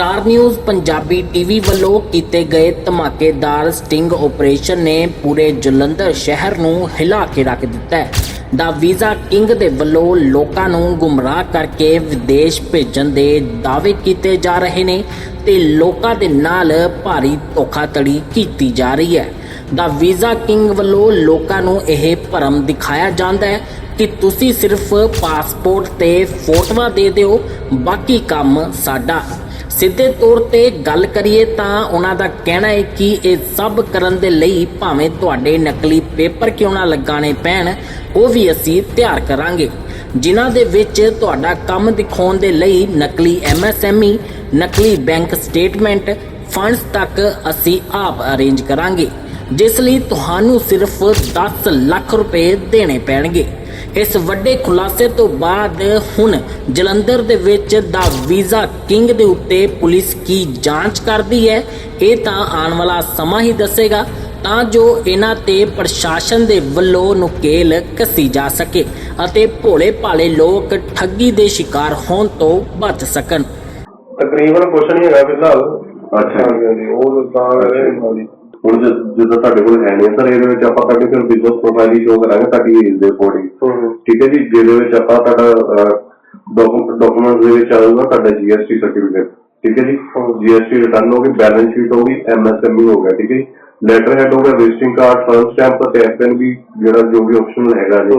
Star news Punjabi TV ਵੱਲੋਂ ਕੀਤੇ ਗਏ ਧਮਾਕੇਦਾਰ ਸਟਿੰਗ ਆਪਰੇਸ਼ਨ ਨੇ ਪੂਰੇ ਜਲੰਧਰ ਸ਼ਹਿਰ ਨੂੰ ਹਿਲਾ ਕੇ ਰੱਖ ਦਿੱਤਾ ਹੈ। ਦਾ ਵੀਜ਼ਾ ਕਿੰਗ ਦੇ ਵੱਲੋਂ ਲੋਕਾਂ ਨੂੰ ਗੁੰਮਰਾਹ ਕਰਕੇ ਵਿਦੇਸ਼ ਭੇਜਣ ਦੇ ਦਾਅਵੇ ਕੀਤੇ ਜਾ ਰਹੇ ਨੇ ਤੇ ਲੋਕਾਂ ਦੇ ਨਾਲ ਭਾਰੀ ਧੋਖਾਧੜੀ ਕੀਤੀ ਜਾ ਰਹੀ ਹੈ। ਦਾ ਵੀਜ਼ਾ ਕਿੰਗ ਵੱਲੋਂ ਲੋਕਾਂ ਨੂੰ ਇਹ ਭਰਮ ਦਿਖਾਇਆ ਜਾਂਦਾ ਹੈ ਕਿ ਤੁਸੀਂ ਸਿਰਫ ਪਾਸਪੋਰਟ ਤੇ ਫੋਟੋਆਂ ਦੇ ਦਿਓ, ਬਾਕੀ ਕੰਮ ਸਾਡਾ। ਸਿੱਧੇ ਤੌਰ ਤੇ ਗੱਲ ਕਰੀਏ ਤਾਂ ਉਹਨਾਂ ਦਾ ਕਹਿਣਾ ਹੈ ਕਿ ਇਹ ਸਭ ਕਰਨ ਦੇ ਲਈ ਭਾਵੇਂ ਤੁਹਾਡੇ ਨਕਲੀ ਪੇਪਰ ਕਿਉਂ ਨਾ ਲਗਾਣੇ ਪੈਣ, ਉਹ ਵੀ ਅਸੀਂ ਤਿਆਰ ਕਰਾਂਗੇ। ਜਿਨ੍ਹਾਂ ਦੇ ਵਿੱਚ ਤੁਹਾਡਾ ਕੰਮ ਦਿਖਾਉਣ ਦੇ ਲਈ ਨਕਲੀ ਐਮਐਸਐਮਈ ਨਕਲੀ ਬੈਂਕ ਸਟੇਟਮੈਂਟ, ਫੰਡਸ ਤੱਕ ਅਸੀਂ ਆਪ ਅਰੇਂਜ ਕਰਾਂਗੇ, ਜਿਸ ਲਈ ਤੁਹਾਨੂੰ ਸਿਰਫ 10 ਲੱਖ ਰੁਪਏ ਦੇਣੇ ਪੈਣਗੇ। ਇਸ ਵੱਡੇ ਖੁਲਾਸੇ ਤੋਂ ਬਾਅਦ ਹੁਣ ਜਲੰਧਰ ਦੇ ਵਿੱਚ ਦਾ ਵੀਜ਼ਾ ਕਿੰਗ ਦੇ ਉੱਤੇ ਪੁਲਿਸ ਕੀ ਜਾਂਚ ਕਰਦੀ ਹੈ ਇਹ ਤਾਂ ਆਉਣ ਵਾਲਾ ਸਮਾਂ ਹੀ ਦੱਸੇਗਾ ਤਾਂ ਜੋ ਇਹਨਾਂ ਤੇ ਪ੍ਰਸ਼ਾਸਨ ਦੇ ਵੱਲੋਂ ਨੁਕੇਲ ਕੱਸੀ ਜਾ ਸਕੇ ਅਤੇ ਭੋਲੇ ਭਾਲੇ ਲੋਕ ਠੱਗੀ ਦੇ ਸ਼ਿਕਾਰ ਹੋਣ ਤੋਂ ਬਚ ਸਕਣ। ਤਕਰੀਬਨ ਕੁਛ ਨਹੀਂ ਹੈਗਾ ਫਿਲਹਾਲ। ਅੱਛਾ। ਹਾਂਜੀ ਉਹ ਤਾਂ ਹੁਣ ਜਿ- ਜਿੱਦਾਂ ਤੁਹਾਡੇ ਕੋਲ ਹੈ ਨਹੀਂ ਸਰ ਇਹਦੇ ਵਿੱਚ ਆਪਾਂ ਤੁਹਾਡੇ ਕੋਲ ਬਿਜ਼ਨਸ ਪ੍ਰੋਫਾਈਲ ਹੀ ਸ਼ੋ ਕਰਾਂਗੇ ਤੁਹਾਡੀ ਏਜ ਦੇ ਅਕੋਰਡਿੰਗ ਠੀਕ ਹੈ ਜੀ? ਜਿਹਦੇ ਵਿੱਚ ਆਪਾਂ ਤੁਹਾਡਾ ਡਾਕੂਮੈਂਟ ਦੇ ਵਿੱਚ ਆਊਗਾ ਤੁਹਾਡਾ ਜੀਐਸਟੀ ਸਰਟੀਫਿਕੇਟ ਠੀਕ ਹੈ ਜੀ? ਜੀਐਸਟੀ ਰਿਟਰਨ ਹੋ ਗਈ ਬੈਲੈਂਸ ਸ਼ੀਟ ਹੋ ਗਈ ਐਮਐਸਐਮਈ ਹੋ ਗਿਆ ਠੀਕ ਹੈ ਜੀ? ਲੈਟਰ ਹੈਡ ਹੋ ਗਿਆ ਰਜਿਸਟਰਿੰਗ ਕਾਰਡ ਫਰਮ ਸਟੈਂਪ ਤੇ ਐਫਐਨਬੀ ਜਿਹੜਾ ਜੋ ਵੀ ਆਪਸ਼ਨਲ ਹੈਗਾ ਜੀ।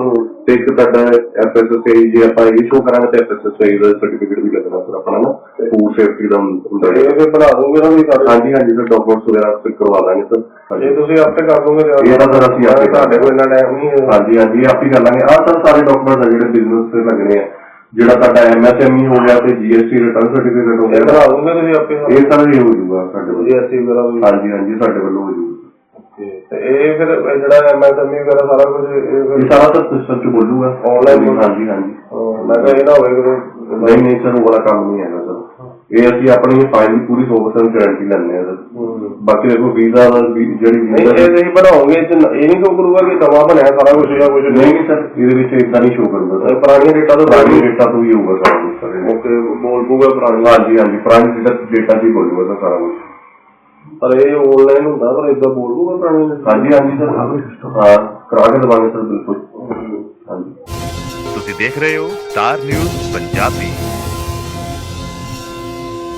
ਤੇ ਇੱਕ ਤੁਹਾਡਾ ਐਫਐਸਐਸਆਈ ਜੇ ਆਪਾਂ ਇਹ ਸ਼ੋ ਕਰਾਂਗੇ ਤੇ ਐਫਐਸਐਸਆਈ ਦਾ ਸਰਟੀਫਿਕੇਟ ਵੀ ਲੱਗਣਾ ਸਰ ਆਪਣਾ ਨਾ ਫੂਡ ਸੇਫਟੀ ਦਾ ਹੁੰਦਾ ਹੈ ਇਹ ਫਿਰ ਬਣਾ ਦੂੰਗੇ ਨਾ ਵੀ ਸਾਰੇ ਹਾਂਜੀ ਹਾਂਜੀ ਸਰ ਡਾਕੂਮੈਂਟਸ ਵਗੈਰਾ ਫਿਰ ਕਰਵਾ ਦਾਂਗੇ ਸਰ। ਜੇ ਤੁਸੀਂ ਆਪੇ ਕਰ ਦੋਗੇ ਤਾਂ ਇਹ ਤਾਂ ਸਰ ਅਸੀਂ ਆਪੇ ਤੁਹਾਡੇ ਕੋਲ ਇੰਨਾ ਟਾਈਮ ਨਹੀਂ ਹਾਂਜੀ ਹਾਂਜੀ ਆਪ ਹੀ ਕਰ ਲਾਂਗੇ। ਆਹ ਸਰ ਸਾਰੇ ਡਾਕੂਮੈਂਟ ਆ ਜਿਹੜੇ ਬਿਜ਼ਨਸ ਤੇ ਲੱਗਣੇ ਆ। ਜਿਹੜਾ ਤੁਹਾਡਾ ਐਮਐਸਐਮਈ ਹੋ ਗਿਆ ਤੇ ਜੀਐਸਟੀ ਰਿਟਰਨ ਸਰਟੀਫਿਕੇਟ ਹੋ ਇਹ ਗਿਆ ਬਣਾ ਦੂੰਗੇ ਤੁਸੀਂ ਆਪੇ ਇਹ ਸਰ ਵੀ ਹੋ ਜੂਗਾ ਸਾਡੇ ਵੱਲੋਂ ਜੀਐਸਟੀ ਵਗੈਰਾ ਹਾਂਜੀ ਹਾਂਜੀ ਸਾਡੇ ਵੱਲੋਂ ਹੋ ਜੂਗਾ। ਤੇ ਇਹ ਫਿਰ ਇਹ ਜਿਹੜਾ ਐਮਐਸਐਮਈ ਵਗੈਰਾ ਸਾਰਾ ਕੁਝ ਇਹ ਇਹ ਫਿਰ ਸਾਰਾ ਤਾਂ ਸਿਸਟਮ ਚ ਬੋਲੂਗਾ। Online ਬੋਲੂ। ਹਾਂਜੀ ਹਾਂਜੀ। ਮੈਂ ਕਿਹਾ ਇਹ ਨਾ ਹੋਵੇ ਕਿ ਨਹੀਂ ਨਹੀਂ ਸਰ ਉਹ ਵਾਲਾ ਕੰਮ ਨਹੀਂ ਹੈਗਾ ਸਰ। ਇਹ ਅਸੀਂ ਆਪਣੀ ਫਾਈਲ ਦੀ ਪੂਰੀ 100% ਗਾਰੰਟੀ ਲੈਂਦੇ ਆ ਸਰ। ਹੂੰ। ਬਾਕੀ ਦੇਖੋ ਵੀਜ਼ਾ ਦਾ ਜਿਹੜੀ ਵੀਜ਼ਾ ਇਹ ਨਹੀਂ ਕਿਉਂ ਕਰੂਗਾ ਕਿ ਨਵਾਂ ਬਣਿਆ ਸਾਰਾ ਕੁਝ ਜਾਂ ਕੁਝ ਨਹੀਂ ਨਹੀਂ ਸਰ ਇਹਦੇ ਵਿੱਚ ਇਦਾਂ ਨਹੀਂ ਸ਼ੋ ਸਰ। ਪੁਰਾਣੀਆਂ ਡੇਟਾ ਤੋਂ ਪੁਰਾਣੀ ਡੇਟਾ ਤੋਂ ਹੀ ਹੋਊਗਾ ਸਾਰਾ ਕੁਝ ਸਰ। ਓਕੇ ਬੋਲ ਪੂਗਾ ਪੁਰਾਣੀ ਹਾਂਜੀ ਹਾਂਜੀ ਪੁਰਾਣੀ ਡੇਟਾ ਡੇਟਾ ਦੀ ਬੋਲੂਗਾ ਸਰ ਸਾਰਾ ਕੁਝ ਪਰ ਇਹ ਆਨਲਾਈਨ ਹੁੰਦਾ ਪਰ ਇਦਾਂ ਬੋਲ ਪੂਗਾ ਪੁਰਾਣੀ ਨੇ ਹਾਂਜੀ ਹਾਂਜੀ ਸਰ ਹਾਂ ਕਰਾ ਕੇ ਦਵਾਂਗੇ ਸਰ ਬਿਲਕੁਲ। ਹਾਂਜੀ। ਤੁਸੀਂ ਦੇਖ ਰਹੇ ਹੋ ਸਟਾਰ ਨਿਊਜ਼ ਪੰਜਾਬੀ।